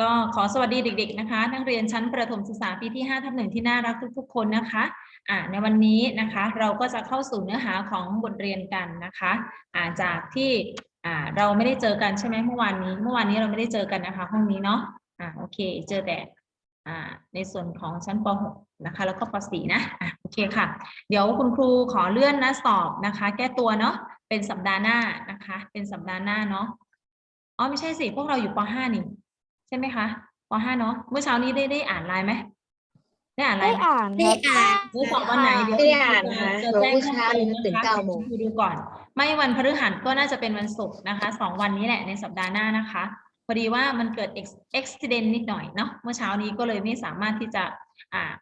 ก็ขอสวัสดีเด็ก ๆ นะคะ นักเรียนชั้นประถมศึกษาปีที่5ทับหนึ่งที่น่ารักทุก ๆ คนนะคะอ่าในวันนี้นะคะเราก็จะเข้าสู่เนื้อหาของบทเรียนกันนะคะอ่าจากที่อ่าเราไม่ได้เจอกันใช่ไหมเมื่อวานนี้ เมื่อวานนี้เราไม่ได้เจอกันนะคะ ห้องนี้เนาะอ่าโอเค เจอแต่อ่าในส่วนของชั้นป .6 นะคะ แล้วก็ป .4 นะอะโอเคค่ะ เดี๋ยวคุณครูขอเลื่อนนะสอบนะคะ แก้ตัวเนาะเป็นสัปดาห์หน้านะคะ เป็นสัปดาห์หน้าเนาะอ๋อไม่ใช่สิพวกเราอยู่ป .5 นี่ ช่ไหมคะป .5 เนาะเมื่อเช้านี้ได้ได้อ่านไลน์ไหมได้อ่านไลได้น์ไหมอ่านได้ครับ อ่านเดี๋ยวสอบวันไหนเดี๋ยวได้อ่านนะคะจะแจ้งเมื่อเช้านี้ตื่นเก้าโมงดูดูก่อน ไม่วันพฤหัสก็น่าจะเป็นวันศุกร์นะคะสองวันนี้แหละในสัปดาห์หน้านะคะพอดีว่ามันเกิด ex- accident นิดหน่อยเนาะเมื่อเช้านี้ก็เลยไม่สามารถที่จะอ่า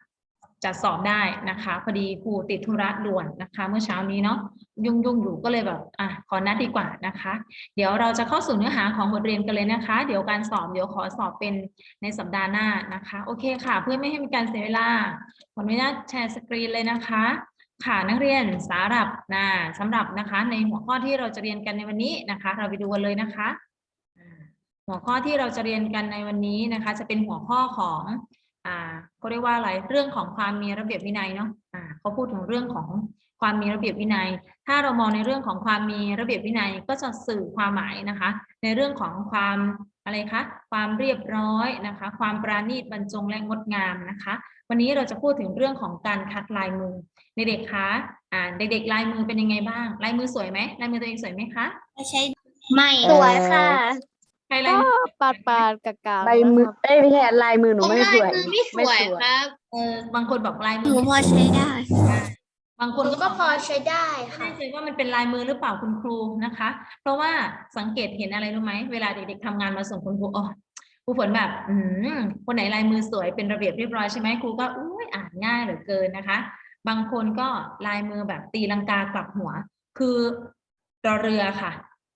จัดสอบได้นะคะ พอดีครูติดธุระด่วนนะคะ เมื่อเช้านี้เนาะยุ่งยุ่งๆอยู่ก็เลยแบบอะขอนัดดีกว่านะคะ เดี๋ยวเราจะเข้าสู่เนื้อหาของบทเรียนกันเลยนะคะ เดี๋ยวการสอบเดี๋ยวขอสอบเป็นในสัปดาห์หน้านะคะ โอเคค่ะ เพื่อไม่ให้มีการเสียเวลาขออนุญาตแชร์สกรีนเลยนะคะค่ะนักเรียนสำหรับนะสำหรับนะคะ ในหัวข้อที่เราจะเรียนกันในวันนี้นะคะ เราไปดูกันเลยนะคะ หัวข้อที่เราจะเรียนกันในวันนี้นะคะ จะเป็นหัวข้อของ อ่าเขาเรียกว่าอะไรเรื่องของความมีระเบียบวินัยเนาะอ่าเขาพูดถึงเรื่องของความมีระเบียบวินัย ถ้าเรามองในเรื่องของความมีระเบียบวินัยก็จะสื่อความหมายนะคะ ในเรื่องของความอะไรคะ ความเรียบร้อยนะคะ ความปราณีตบรรจงและงดงามนะคะ วันนี้เราจะพูดถึงเรื่องของการคัดลายมือในเด็กคะอ่าเด็กๆลายมือเป็นยังไงบ้าง ลายมือสวยไหมลายมือตัวเองสวยไหมคะไม่ใช่ไม่สวยค่ะ ใครลายก็มือปาดปาดๆกากาใบมือเอ้ยไม่ใช่ลายมือหนูไม่สวย ไม่สวยครับเออบางคนบอกลายหมืนูอพอใช้ได้ บางคนก็ก็พอใช้ได้ไม่ค่ะ แน่ใจว่ามันเป็นลายมือหรือเปล่าคุณครูนะคะ เพราะว่าสังเกตเห็นอะไรรู้ไหมเวลาเด็กๆทำงานมาส่งคุณครูอ๋อครูฝนแบบ อืมคนไหนลายมือสวยเป็นระเบียบเรียบร้อยใช่ไหมครูก็อุ้ยอ่านง่ายเหลือเกินนะคะ บางคนก็ลายมือแบบตีลังกากลับหัว คือรอเรือค่ะ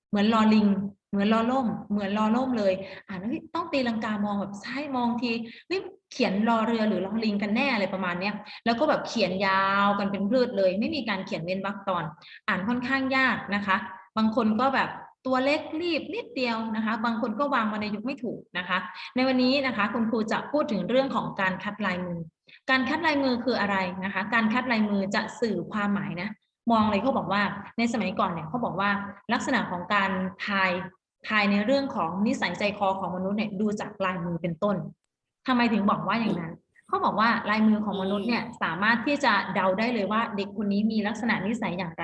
เหมือนลอลิง เหมือนลอล่ม เหมือนลอล่มเลยอ่านแล้วต้องตีลังกามองแบบใช่มองทีเฮ้ยเขียนรอเรือหรือลอลิงกันแน่อะไรประมาณเนี้ยแล้วก็แบบเขียนยาวกันเป็นพืชเลย ไม่มีการเขียนเว้นวรรคตอน อ่านค่อนข้างยากนะคะ บางคนก็แบบตัวเล็กรีบนิดเดียวนะคะ บางคนก็วางวรรณยุกต์ไม่ถูกนะคะ ในวันนี้นะคะคุณครูจะพูดถึงเรื่องของการคัดลายมือ การคัดลายมือคืออะไรนะคะ การคัดลายมือจะสื่อความหมายนะมองเลยเขาบอกว่าในสมัยก่อนเนี่ยเขาบอกว่าลักษณะของการทาย ทายในเรื่องของนิสัยใจคอของมนุษย์เนี่ยดูจากลายมือเป็นต้นทำไมถึงบอกว่าอย่างนั้นเขาบอกว่าลายมือของมนุษย์เนี่ยสามารถที่จะเดาได้เลยว่าเด็กคนนี้มีลักษณะนิสัยอย่างไร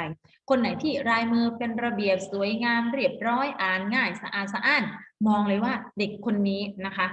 คนไหนที่ลายมือเป็นระเบียบสวยงามเรียบร้อยอ่านง่ายสะอาดสะอ้าน มองเลยว่าเด็กคนนี้นะคะ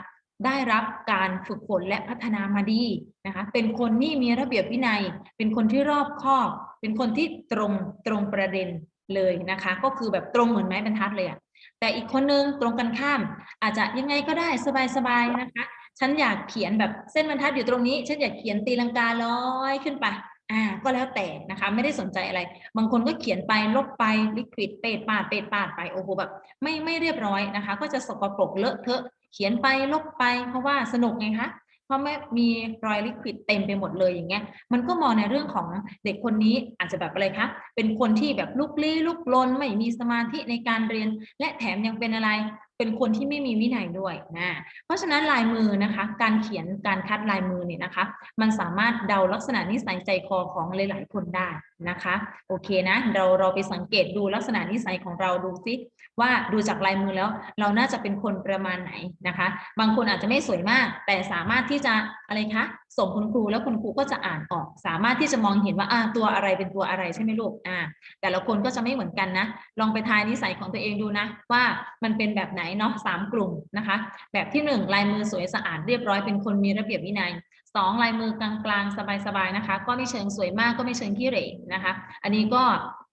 ได้รับการฝึกฝนและพัฒนามาดีนะคะ เป็นคนที่มีระเบียบวินัย เป็นคนที่รอบคอบ เป็นคนที่ตรงตรงประเด็นเลยนะคะ ก็คือแบบตรงเหมือนไม้บรรทัดเลยอะ แต่อีกคนนึงตรงกันข้าม อาจจะยังไงก็ได้สบายๆนะคะ ฉันอยากเขียนแบบเส้นบรรทัดอยู่ตรงนี้ ฉันอยากเขียนตีลังกาลอยขึ้นไปอ่าก็แล้วแต่นะคะ ไม่ได้สนใจอะไร บางคนก็เขียนไปลบไปลิควิดเปดปาดเปดปาดไปโอ้โหแบบไม่ไม่เรียบร้อยนะคะ ก็จะสกปรกเลอะเทอะเขียนไปลบไปเพราะว่าสนุกไงคะ ราะไม่มีรอยลิควิดเต็มไปหมดเลยอย่างเงี้ย มันก็มองในเรื่องของเด็กคนนี้อาจจะแบบอะไรคะ เป็นคนที่แบบลุกลี้ลุกลนไม่มีสมาธิในการเรียน และแถมยังเป็นอะไร เป็นคนที่ไม่มีวินัยด้วยนะ เพราะฉะนั้นลายมือนะคะ การเขียนการคัดลายมือเนี่ยนะคะ มันสามารถเดาลักษณะนิสัยใจคอของหลาย ๆ คนได้นะคะ โอเคนะ เราเราไปสังเกตดูลักษณะนิสัยของเราดูซิว่าดูจากลายมือแล้วเราน่าจะเป็นคนประมาณไหนนะคะ บางคนอาจจะไม่สวยมาก แต่สามารถที่จะอะไรคะส่งคุณครูแล้วคุณครูก็จะอ่านออก สามารถที่จะมองเห็นว่าอ่าตัวอะไรเป็นตัวอะไรใช่ไหมลูกอ่าแต่ละคนก็จะไม่เหมือนกันนะ ลองไปทายนิสัยของตัวเองดูนะ ว่ามันเป็นแบบไหนเนาะสามกลุ่มนะคะ แบบที่หนึ่งลายมือสวยสะอาดเรียบร้อยเป็นคนมีระเบียบวินัยสองลายมือกลางๆ สบายๆนะคะ ก็ไม่เชิงสวยมากก็ไม่เชิงขี้เหร่นะคะ อันนี้ก็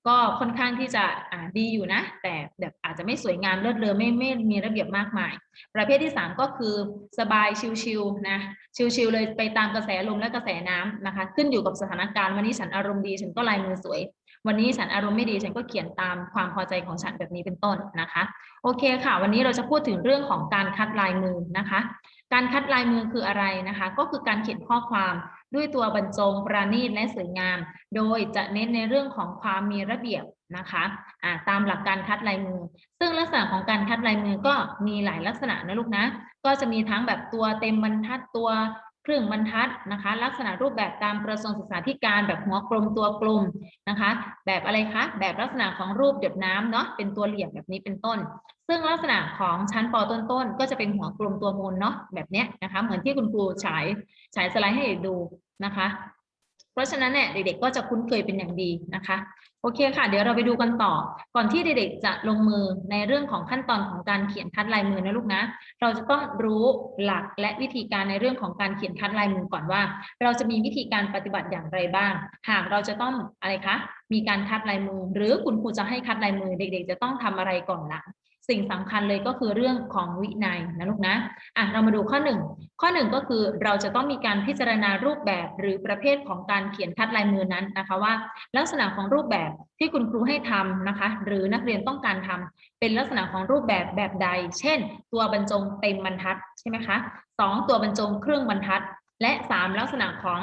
ก็ค่อนข้างที่จะดีอยู่นะ แต่แบบอาจจะไม่สวยงามเลิศเลอไม่ไม่มีระเบียบมากมาย ประเภทที่สามก็คือสบายชิวๆนะชิวๆเลยไปตามกระแสลมและกระแสน้ำนะคะ ขึ้นอยู่กับสถานการณ์วันนี้ฉันอารมณ์ดีฉันก็ลายมือสวย วันนี้ฉันอารมณ์ไม่ดีฉันก็เขียนตามความพอใจของฉันแบบนี้เป็นต้นนะคะ โอเคค่ะ วันนี้เราจะพูดถึงเรื่องของการคัดลายมือนะคะ การคัดลายมือคืออะไรนะคะ ก็คือการเขียนข้อความด้วยตัวบรรจงประณีตและสวยงาม โดยจะเน้นในเรื่องของความมีระเบียบนะคะอ่าตามหลักการคัดลายมือ ซึ่งลักษณะของการคัดลายมือก็มีหลายลักษณะนะลูกนะ ก็จะมีทั้งแบบตัวเต็มบรรทัดตัว ครึ่งบรรทัดนะคะ ลักษณะรูปแบบตามกระทรวงศึกษาธิการแบบหัวกลมตัวกลมนะคะ แบบอะไรคะ แบบลักษณะของรูปหยดน้ำเนาะเป็นตัวเหลี่ยมแบบนี้เป็นต้น ซึ่งลักษณะของชั้นปต้นๆก็จะเป็นหัวกลมตัวมูลเนาะแบบเนี้ยนะคะ เหมือนที่คุณครูฉายฉายสไลด์ให้ดูนะคะ เพราะฉะนั้นเนี่ยเด็กๆก็จะคุ้นเคยเป็นอย่างดีนะคะโอเคค่ะ เดี๋ยวเราไปดูกันต่อ ก่อนที่เด็กๆจะลงมือในเรื่องของขั้นตอนของการเขียนคัดลายมือนะลูกนะ เราจะต้องรู้หลักและวิธีการในเรื่องของการเขียนคัดลายมือก่อนว่า เราจะมีวิธีการปฏิบัติอย่างไรบ้าง หากเราจะต้องอะไรคะ มีการคัดลายมือ หรือคุณครูจะให้คัดลายมือเด็ก ๆ จะต้องทำอะไรก่อนหลัง สิ่งสำคัญเลยก็คือเรื่องของวินัยนะลูกนะอะเรามาดูข้อหนึ่งข้อหนึ่งก็คือเราจะต้องมีการพิจารณารูปแบบหรือประเภทของการเขียนคัดลายมือนั้นนะคะว่า ลักษณะของรูปแบบที่คุณครูให้ทำนะคะ หรือนักเรียนต้องการทำเป็นลักษณะของรูปแบบแบบใด เช่น ตัวบรรจงเต็มบรรทัดใช่ไหมคะสองตัวบรรจงครึ่งบรรทัด และสามลักษณะของ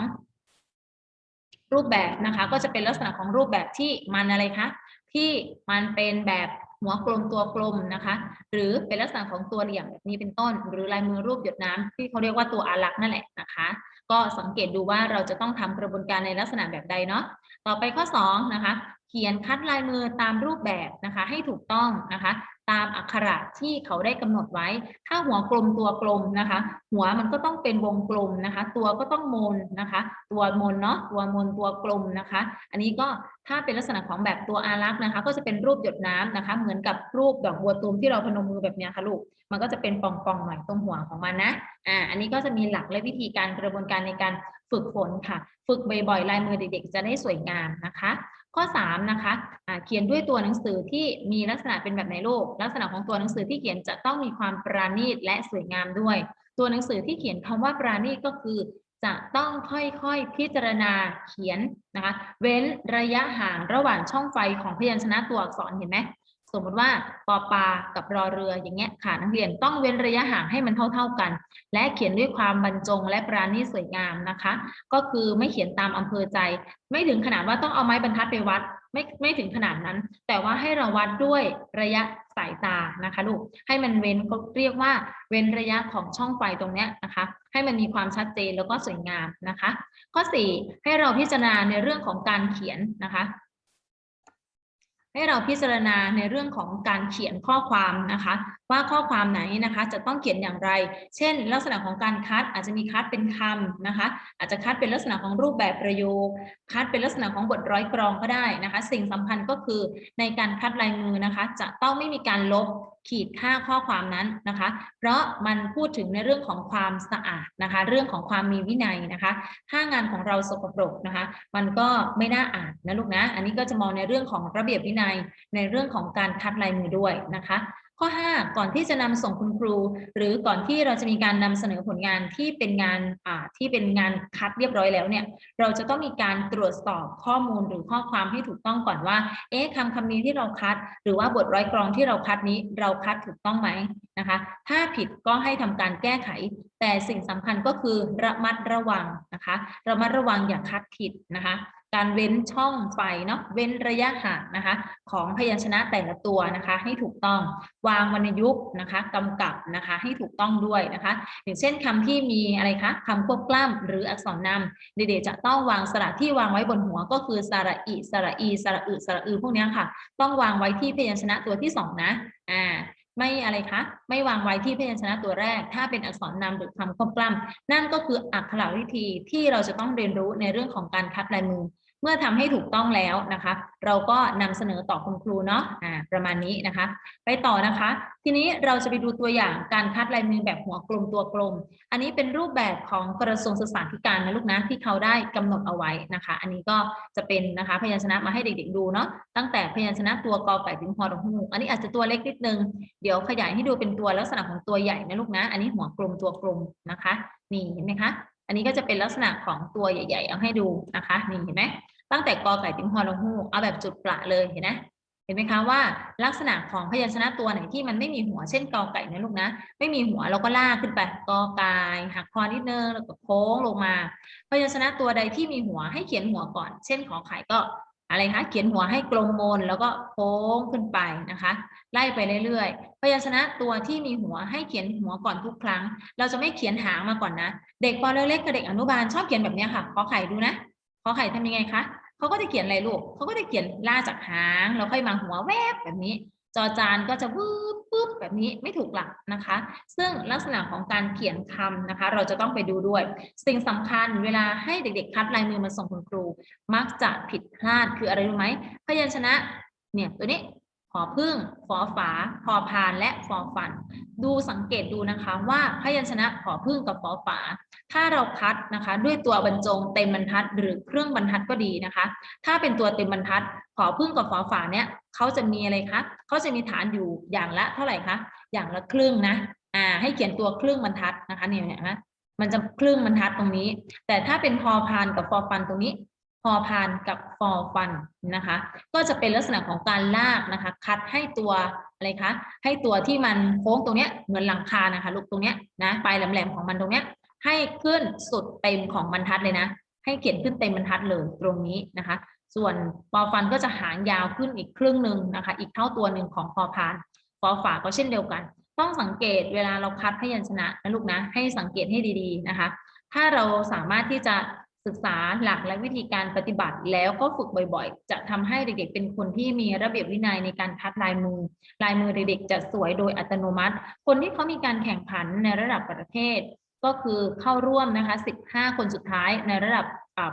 รูปแบบนะคะ ก็จะเป็นลักษณะของรูปแบบที่มันอะไรคะที่มันเป็นแบบ หัวกลมตัวกลมนะคะ หรือเป็นลักษณะของตัวเหลี่ยมแบบนี้เป็นต้น หรือลายมือรูปหยดน้ำที่เขาเรียกว่าตัวอารักษ์นั่นแหละนะคะ ก็สังเกตดูว่าเราจะต้องทำกระบวนการในลักษณะแบบใดเนาะต่อไปข้อ2นะคะเขียนคัดลายมือตามรูปแบบนะคะให้ถูกต้องนะคะตามอักขระที่เขาได้กำหนดไว้ ถ้าหัวกลมตัวกลมนะคะ หัวมันก็ต้องเป็นวงกลมนะคะ ตัวก็ต้องมนนะคะ ตัวมนเนาะตัวมนตัวกลมนะคะ อันนี้ก็ถ้าเป็นลักษณะของแบบตัวอารักษ์นะคะ ก็จะเป็นรูปหยดน้ำนะคะ เหมือนกับรูปดอกบัวตูมที่เราพนมมือแบบนี้ค่ะลูก มันก็จะเป็นป่องๆหน่อยตรงหัวของมันนะ อ่า อันนี้ก็จะมีหลักและวิธีการกระบวนการในการฝึกฝนค่ะ ฝึกบ่อยๆลายมือเด็กๆ จะได้สวยงามนะคะ ข้อ3นะคะอ่าเขียนด้วยตัวหนังสือที่มีลักษณะเป็นแบบในโลกลักษณะของตัวหนังสือที่เขียนจะต้องมีความปราณีตและสวยงามด้วย ตัวหนังสือที่เขียนคำว่าปราณีตก็คือจะต้องค่อยๆพิจารณาเขียนนะคะ เว้นระยะห่างระหว่างช่องไฟของพยัญชนะตัวอักษรเห็นไหมสมมติว่าปอปลากับรอเรืออย่างเงี้ยค่ะนักเรียนต้องเว้นระยะห่างให้มันเท่า ๆกัน และเขียนด้วยความบรรจงและปราณีตสวยงามนะคะ ก็คือไม่เขียนตามอำเภอใจ ไม่ถึงขนาดว่าต้องเอาไม้บรรทัดไปวัด ไม่ไม่ถึงขนาดนั้น แต่ว่าให้เราวัดด้วยระยะสายตานะคะลูกให้มันเว้นเขาเรียกว่าเว้นระยะของช่องไฟตรงเนี้ยนะคะ ให้มันมีความชัดเจนแล้วก็สวยงามนะคะ ข้อ 4 ให้เราพิจารณาในเรื่องของการเขียนนะคะ ให้เราพิจารณาในเรื่องของการเขียนข้อความนะคะว่าข้อความไหนนะคะ จะต้องเขียนอย่างไร เช่น ลักษณะของการคัดอาจจะมีคัดเป็นคำนะคะ อาจจะคัดเป็นลักษณะของรูปแบบประโยค คัดเป็นลักษณะของบทร้อยกรองก็ได้นะคะ สิ่งสำคัญก็คือในการคัดลายมือนะคะ จะต้องไม่มีการลบขีดค่าข้อความนั้นนะคะ เพราะมันพูดถึงในเรื่องของความสะอาดนะคะ เรื่องของความมีวินัยนะคะ ถ้างานของเราสกปรกนะคะ มันก็ไม่น่าอ่านนะลูกนะ อันนี้ก็จะมองในเรื่องของระเบียบวินัยในเรื่องของการคัดลายมือด้วยนะคะ ข้อ 5 ก่อนที่จะนำส่งคุณครู หรือก่อนที่เราจะมีการนำเสนอผลงานที่เป็นงานอ่าที่เป็นงานคัดเรียบร้อยแล้วเนี่ยเราจะต้องมีการตรวจสอบข้อมูลหรือข้อความให้ถูกต้องก่อนว่า เอ๊ะคำคำนี้ที่เราคัด หรือว่าบทร้อยกรองที่เราคัดนี้เราคัดถูกต้องไหมนะคะ ถ้าผิดก็ให้ทำการแก้ไข แต่สิ่งสำคัญก็คือระมัดระวังนะคะระมัดระวังอย่าคัดผิดนะคะ การเว้นช่องไฟเนาะเว้นระยะห่างนะคะของพยัญชนะแต่ละตัวนะคะให้ถูกต้องวางวรรณยุกต์นะคะกำกับนะคะให้ถูกต้องด้วยนะคะ อย่างเช่นคำที่มีอะไรคะคำควบกล้ำหรืออักษรนำเด็กๆจะต้องวางสระที่วางไว้บนหัวก็คือสระอิสระอีสระอึสระอือพวกนี้ค่ะ ต้องวางไว้ที่พยัญชนะตัวที่สองนะอ่าไม่อะไรคะ ไม่วางไว้ที่พยัญชนะตัวแรก ถ้าเป็นอักษรนำหรือคำควบกล้ำนั่นก็คืออักขระวิธีที่เราจะต้องเรียนรู้ในเรื่องของการคัดลายมือ เมื่อทำให้ถูกต้องแล้วนะคะ เราก็นำเสนอต่อคุณครูเนาะอ่าประมาณนี้นะคะ ไปต่อนะคะ ทีนี้เราจะไปดูตัวอย่างการคัดลายมือแบบหัวกลมตัวกลม อันนี้เป็นรูปแบบของกระทรวงศึกษาธิการนะลูกนะที่เขาได้กำหนดเอาไว้นะคะ อันนี้ก็จะเป็นนะคะพยัญชนะมาให้เด็กๆดูเนาะตั้งแต่พยัญชนะตัวกอไก่ถึงฮอดฮูอันนี้อาจจะตัวเล็กนิดนึงเดี๋ยวขยายให้ดูเป็นตัวลักษณะของตัวใหญ่นะลูกนะ อันนี้หัวกลมตัวกลมนะคะ นี่เห็นไหมคะอันนี้ก็จะเป็นลักษณะของตัวใหญ่ ๆ เอาให้ดูนะคะ นี่เห็นไหม ตั้งแต่กอไก่ถึงฮอลฮูกเอาแบบจุดประเลยเห็นไหมเห็นไหมคะว่าลักษณะของพยัญชนะตัวไหนที่มันไม่มีหัวเช่นกอไก่นะลูกนะ ไม่มีหัวเราก็ลากขึ้นไปกอไก่หักคอนิดนึงแล้วก็โค้งลงมา พยัญชนะตัวใดที่มีหัวให้เขียนหัวก่อน เช่นขอไข่ก็อะไรคะเขียนหัวให้กลมมนแล้วก็โค้งขึ้นไปนะคะ ไล่ไปเรื่อยๆ พยัญชนะตัวที่มีหัวให้เขียนหัวก่อนทุกครั้ง เราจะไม่เขียนหางมาก่อนนะ เด็กปอเล็กๆกับเด็กอนุบาลชอบเขียนแบบนี้ค่ะขอไข่ดูนะขอไข่ทำยังไงคะ เขาก็จะเขียนอะไรลูกเขาก็จะเขียนล่าจากหางแล้วค่อยมาหัวแวบแบบนี้ จอจานก็จะวืบปุ๊บแบบนี้ไม่ถูกหลักนะคะ ซึ่งลักษณะของการเขียนคำนะคะ เราจะต้องไปดูด้วย สิ่งสำคัญเวลาให้เด็กๆคัดลายมือมาส่งคุณครู มักจะผิดพลาดคืออะไรรู้ไหมพยัญชนะเนี่ยตัวนี้ ขอพึ่งฟอฝาพอพานและฟอฟัน ดูสังเกตดูนะคะว่าพยัญชนะขอพึ่งกับฟอฝา ถ้าเราคัดนะคะ ด้วยตัวบรรจงเต็มบรรทัด หรือเครื่องบรรทัดก็ดีนะคะ ถ้าเป็นตัวเต็มบรรทัด ขอพึ่งกับฟอฝาเนี่ยเขาจะมีอะไรคะเขาจะมีฐานอยู่อย่างละเท่าไหร่คะอย่างละครึ่งนะอ่าให้เขียนตัวครึ่งบรรทัดนะคะเนี่ยนไหมมันจะครึ่งบรรทัดตรงนี้ แต่ถ้าเป็นพอพานกับฟอฟันตรงนี้ พอพานกับฟอฟันนะคะ ก็จะเป็นลักษณะของการลากนะคะ คัดให้ตัวอะไรคะ ให้ตัวที่มันโค้งตรงเนี้ยเหมือนหลังคานะคะลูกตรงเนี้ยนะปลายแหลมๆของมันตรงเนี้ย ให้ขึ้นสุดเต็มของบรรทัดเลยนะ ให้เขียนขึ้นเต็มบรรทัดเลยตรงนี้นะคะ ส่วนปอฟันก็จะหางยาวขึ้นอีกครึ่งหนึ่งนะคะ อีกเท่าตัวหนึ่งของพอพานฟอฝาก็เช่นเดียวกัน ต้องสังเกตเวลาเราคัดพยัญชนะนะลูกนะ ให้สังเกตให้ดีๆนะคะ ถ้าเราสามารถที่จะ ศึกษาหลักและวิธีการปฏิบัติแล้วก็ฝึกบ่อยๆ จะทำให้เด็กๆ เป็นคนที่มีระเบียบวินัยในการคัดลายมือ ลายมือเด็กๆ จะสวยโดยอัตโนมัติ คนที่เขามีการแข่งขันในระดับประเทศ ก็คือเข้าร่วมนะคะ 15 คนสุดท้ายในระดับ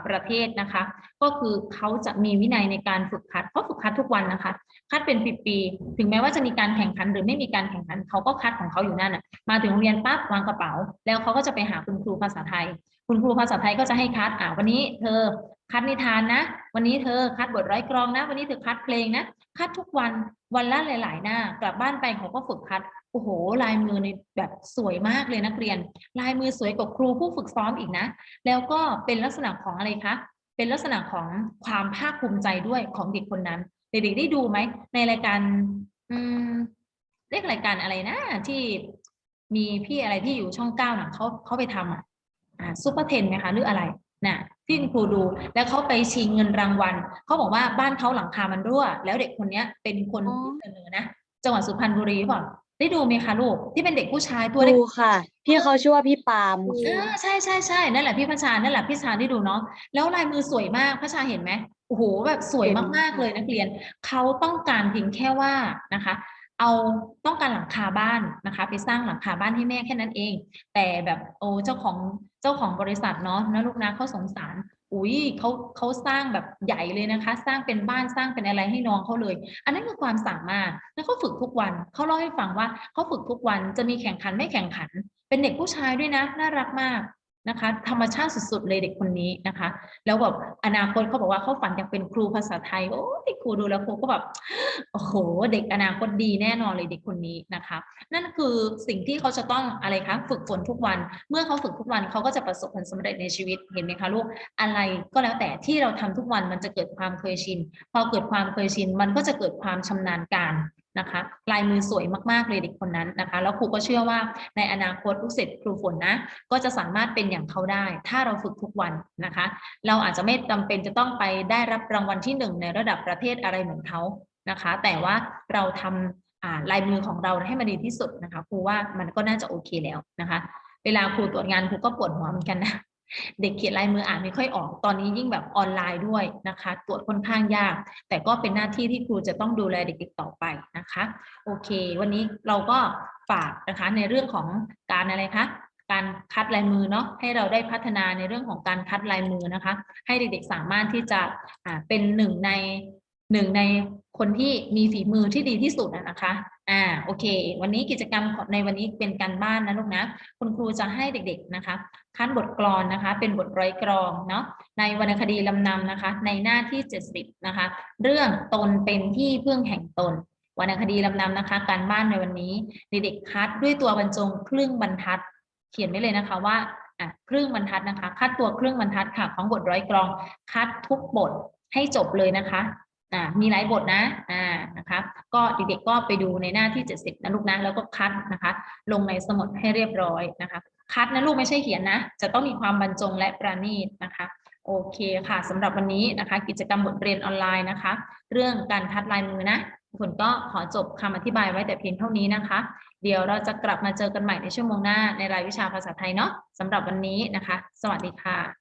ประเทศนะคะ ก็คือเขาจะมีวินัยในการฝึกคัดเขาฝึกคัดทุกวันนะคะ คัดเป็นปีๆถึงแม้ว่าจะมีการแข่งขันหรือไม่มีการแข่งขันเขาก็คัดของเขาอยู่นั่นน่ะมาถึงโรงเรียนปั๊บวางกระเป๋า แล้วเขาก็จะไปหาคุณครูภาษาไทย คุณครูภาษาไทยก็จะให้คัดอ่าวันนี้เธอคัดนิทานนะ วันนี้เธอคัดบทร้อยกรองนะ วันนี้เธอคัดเพลงนะ คัดทุกวันวันละหลาย ๆ หน้ากลับบ้านไปเขาก็ฝึกคัดโอ้โห ลายมือในแบบสวยมากเลยนักเรียน ลายมือสวยกว่าครูผู้ฝึกซ้อมอีกนะ แล้วก็เป็นลักษณะของอะไรคะ เป็นลักษณะของความภาคภูมิใจด้วยของเด็กคนนั้น เด็กๆได้ดูไหมในรายการอืมเรียกรายการอะไรนะที่มีพี่อะไรที่อยู่ช่องเก้าน่ะเขาเขาไปทำอะ ซูเปอร์เทนไหมคะหรืออะไรน่ะที่คุณครูดูแล้วเขาไปชิงเงินรางวัลเขาบอกว่าบ้านเขาหลังคามันรั่ว แล้วเด็กคนเนี้ยเป็นคนอ๋อเสนอนะจังหวัดสุพรรณบุรีเปล่าได้ดูไหมคะลูกที่เป็นเด็กผู้ชายตัวเล็กดูค่ะ พี่เขาชื่อว่าพี่ปาล์มเออใช่ใช่ใช่นั่นแหละพี่พระชานั่นแหละพี่ชาได้ดูเนาะแล้วลายมือสวยมากพระชาเห็นไหมโอ้โหแบบสวยเห็นมากๆเลยนักเรียนเขาต้องการเพียงแค่ว่านะคะ เอาต้องการหลังคาบ้านนะคะไปสร้างหลังคาบ้านให้แม่แค่นั้นเอง แต่แบบโอ้เจ้าของเจ้าของบริษัทเนาะนะลูกนะเขาสงสารอุ้ยเขาเขาสร้างแบบใหญ่เลยนะคะ สร้างเป็นบ้านสร้างเป็นอะไรให้น้องเขาเลย อันนั้นคือความสามารถแล้วเขาฝึกทุกวันเขาเล่าให้ฟังว่าเขาฝึกทุกวันจะมีแข่งขันไม่แข่งขัน เป็นเด็กผู้ชายด้วยนะ น่ารักมาก นะคะ ธรรมชาติสุดๆเลยเด็กคนนี้นะคะ แล้วแบบอนาคตเขาบอกว่าเขาฝันอยากเป็นครูภาษาไทยโอ้ยครูดูแล้วครูก็แบบโอ้โห เด็กอนาคตดีแน่นอนเลยเด็กคนนี้นะคะ นั่นคือสิ่งที่เขาจะต้องอะไรคะฝึกฝนทุกวัน เมื่อเขาฝึกทุกวันเขาก็จะประสบผลสำเร็จในชีวิตเห็นไหมคะลูกอะไรก็แล้วแต่ที่เราทำทุกวันมันจะเกิดความเคยชิน พอเกิดความเคยชินมันก็จะเกิดความชำนาญการ นะคะ ลายมือสวยมากๆเลยเด็กคนนั้นนะคะ แล้วครูก็เชื่อว่าในอนาคตลูกศิษย์ครูฝนนะ ก็จะสามารถเป็นอย่างเขาได้ ถ้าเราฝึกทุกวันนะคะ เราอาจจะไม่จำเป็นจะต้องไปได้รับรางวัลที่หนึ่งในระดับประเทศอะไรเหมือนเขานะคะ แต่ว่าเราทำอ่าลายมือของเราให้มันดีที่สุดนะคะครูว่ามันก็น่าจะโอเคแล้วนะคะ เวลาครูตรวจงานครูก็ปวดหัวเหมือนกันนะ เด็กเขียนลายมืออ่านไม่ค่อยออก ตอนนี้ยิ่งแบบออนไลน์ด้วยนะคะ ตรวจค่อนข้างยาก แต่ก็เป็นหน้าที่ที่ครูจะต้องดูแลเด็กๆต่อไปนะคะ โอเค วันนี้เราก็ฝากนะคะในเรื่องของการอะไรคะ การคัดลายมือเนาะ ให้เราได้พัฒนาในเรื่องของการคัดลายมือนะคะ ให้เด็กๆสามารถที่จะเป็นหนึ่งในหนึ่งใน คนที่มีฝีมือที่ดีที่สุดอะนะคะ อ่า โอเค วันนี้กิจกรรมในวันนี้เป็นการบ้านนะลูกนะ คุณครูจะให้เด็กๆนะคะคัดบทกลอนนะคะ เป็นบทร้อยกรองเนาะ ในวรรณคดีลำนำนะคะ ในหน้าที่ 70 นะคะ เรื่องตนเป็นที่พึ่งแห่งตนวรรณคดีลำนำนะคะ การบ้านในวันนี้เด็กๆคัดด้วยตัวบรรจงครึ่งบรรทัด เขียนไว้เลยนะคะว่าอะครึ่งบรรทัดนะคะ คัดตัวครึ่งบรรทัดค่ะ ของบทร้อยกรอง คัดทุกบทให้จบเลยนะคะ อ่ามีหลายบทนะอ่านะคะก็เด็กๆก็ไปดูในหน้าที่ 70นะลูกนะแล้วก็คัดนะคะ ลงในสมุดให้เรียบร้อยนะคะ คัดนะลูกไม่ใช่เขียนนะ จะต้องมีความบรรจงและประณีตนะคะโอเคค่ะสำหรับวันนี้นะคะ กิจกรรมบทเรียนออนไลน์นะคะ เรื่องการคัดลายมือนะทุกคนก็ขอจบคำอธิบายไว้แต่เพียงเท่านี้นะคะ เดี๋ยวเราจะกลับมาเจอกันใหม่ในชั่วโมงหน้าในรายวิชาภาษาไทยเนาะสำหรับวันนี้นะคะ สวัสดีค่ะ